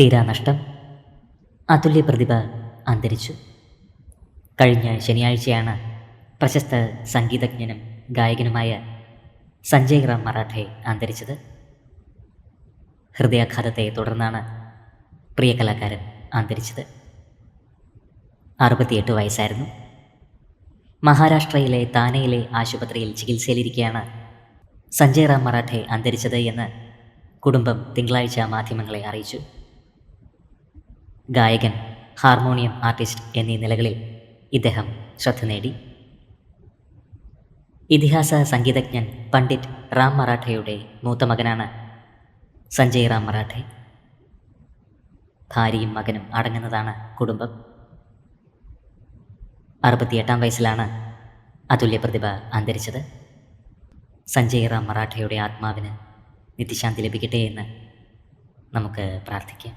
തീരാനഷ്ടം. അതുല്യ പ്രതിഭ അന്തരിച്ചു. കഴിഞ്ഞ ശനിയാഴ്ചയാണ് പ്രശസ്ത സംഗീതജ്ഞനും ഗായകനുമായ സഞ്ജയ് റാം മറാഠെ അന്തരിച്ചത്. ഹൃദയാഘാതത്തെ തുടർന്നാണ് പ്രിയ കലാകാരൻ അന്തരിച്ചത്. അറുപത്തിയെട്ട് വയസ്സായിരുന്നു. മഹാരാഷ്ട്രയിലെ താനയിലെ ആശുപത്രിയിൽ ചികിത്സയിലിരിക്കെയാണ് സഞ്ജയ് റാം മറാഠെ അന്തരിച്ചത് എന്ന് കുടുംബം തിങ്കളാഴ്ച മാധ്യമങ്ങളെ അറിയിച്ചു. ഗായകൻ ഹാർമോണിയം ആർട്ടിസ്റ്റ് എന്നീ നിലകളിൽ ഇദ്ദേഹം ശ്രദ്ധ നേടി. ഇതിഹാസ സംഗീതജ്ഞൻ പണ്ഡിറ്റ് റാം മറാഠയുടെ മൂത്ത മകനാണ് സഞ്ജയ് റാം മറാഠെ. ഭാര്യയും മകനും അടങ്ങുന്നതാണ് കുടുംബം. അറുപത്തിയെട്ടാം വയസ്സിലാണ് അതുല്യ പ്രതിഭ അന്തരിച്ചത്. സഞ്ജയ് റാം മറാഠയുടെ ആത്മാവിന് നിത്യശാന്തി ലഭിക്കട്ടെ എന്ന് നമുക്ക് പ്രാർത്ഥിക്കാം.